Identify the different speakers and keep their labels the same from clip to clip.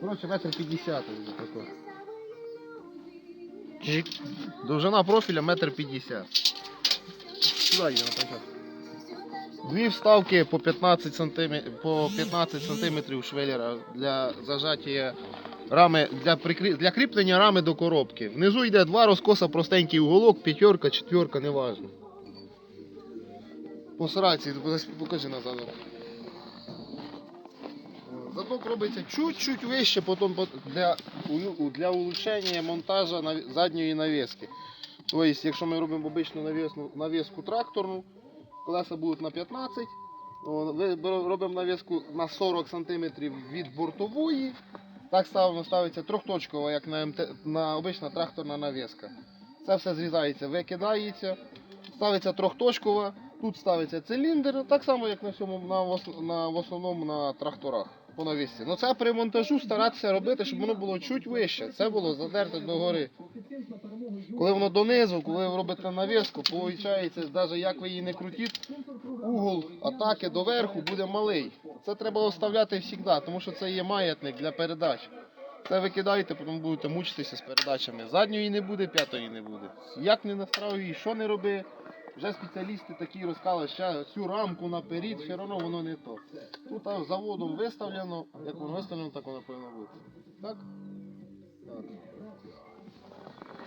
Speaker 1: Коротше, метр п'ятдесят. ось тако. Довжина профіля метр п'ятдесят. Сюди йде на. Дві вставки по 15 см, по 15 см швеллера для зажаття рами, для, прикрі... для кріплення рами до коробки. Внизу йде два розкоса, простенький уголок, п'ятерка, четверка, неважно. По сраці, покажи назад. Заток робиться чуть-чуть вище, потім для, для улучшення монтажа нав- задньої навіски. Тобто, якщо ми робимо обичну навісну, навіску тракторну, колеса будуть на 15, о, робимо навіску на 40 см від бортової. Так само ставиться трьохточкова, як на, МТ, на обична тракторна навіска. Це все зрізається, викидається, ставиться трьохточкова, тут ставиться циліндр, так само, як на, всьому, на, на, в основному на тракторах по навісці. Ну це при монтажу старатися робити, щоб воно було чуть вище. Це було задерте догори. Коли воно донизу, коли ви робите навіску, виходить, навіть як ви її не крутіть, угол атаки доверху буде малий. Це треба оставляти завжди, тому що це є маятник для передач. Це ви кидаєте, потім будете мучитися з передачами. Задньої не буде, п'ятої не буде. Як не настраюй, що не роби. Вже спеціалісти такі розказали, що цю рамку наперед, все одно воно не то. Тут заводом виставлено, як воно виставлено, так воно повинно бути. Так? Так.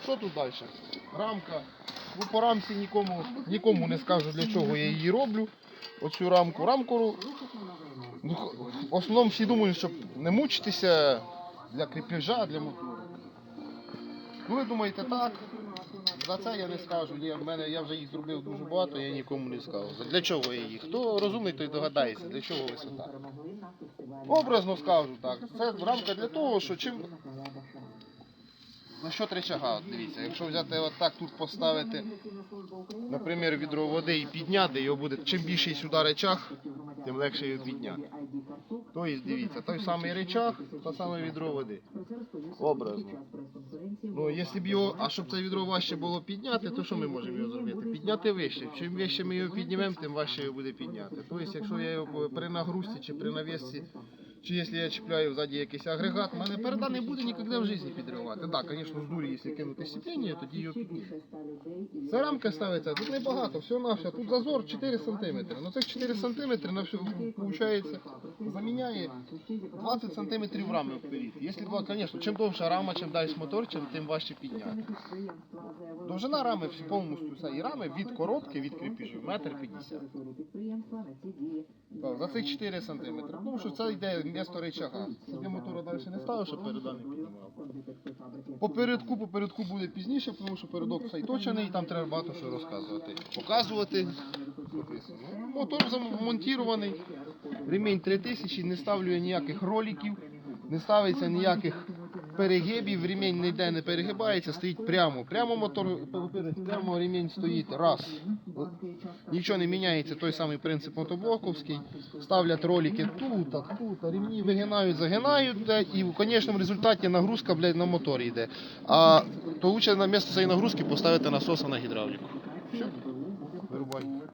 Speaker 1: Що тут далі? Рамка. Ну, по рамці нікому, нікому не скажу, для чого я її роблю. Оцю рамку. Рамку ну, в основному всі думають, щоб не мучитися для кріпежа, для мотору. Ну ви думаєте так, за це я не скажу. Я, в мене, я вже їх зробив дуже багато, я нікому не скажу. Для чого я їх? Хто розумний, той догадається, для чого висота. Образно скажу так. Це рамка для того, що чим. На що речага, от дивіться, якщо взяти отак тут поставити, наприклад, відро води і підняти, його буде, чим більший сюди речах, тим легше його підняти. Тобто, дивіться, той самий речах, та саме відро води. Образно. Ну, якщо б його, а щоб це відро важче було підняти, то що ми можемо його зробити? Підняти вище. Чим вище ми його піднімемо, тим важче його буде підняти. Тобто, якщо я його при нагрузці чи при навісці, чи якщо я чіпляю ззаді якийсь агрегат, мене переда не буде ніколи в житті підривати. Так, звісно, з дурі, якщо кинути сцеплення, тоді його підніме. Ця рамка ставиться, тут небагато, все на все. Тут зазор 4 см. Ну цих 4 см на все виходить, заміняє 20 см рами вперед. Якщо два, звісно, чим довша рама, чим далі мотор, чим тим важче підняти. Довжина рами всі- повністю всієї рами від коробки, від кріпежів, метр п'ятдесят. За цих 4 см. Тому що це йде місто речага. Собі мотора далі не ставив, щоб переда не піднімав. Попередку, попередку буде пізніше, тому що передок все точений, і там треба багато що розказувати. Показувати. Ну, Мотор замонтірований. Ремінь 3000, не ставлю я ніяких роликів, не ставиться ніяких перегибів, ремінь ніде не перегибається, стоїть прямо. Прямо мотор, прямо ремінь стоїть. Раз. Нічого не міняється, той самий принцип мотоблоковський. Ставлять ролики тут, а тут, а ремні вигинають, загинають, блядь, і в конечному результаті нагрузка блядь, на моторі йде. А то лучше на місце цієї нагрузки поставити насоса на гідравліку. Все. Вирубай.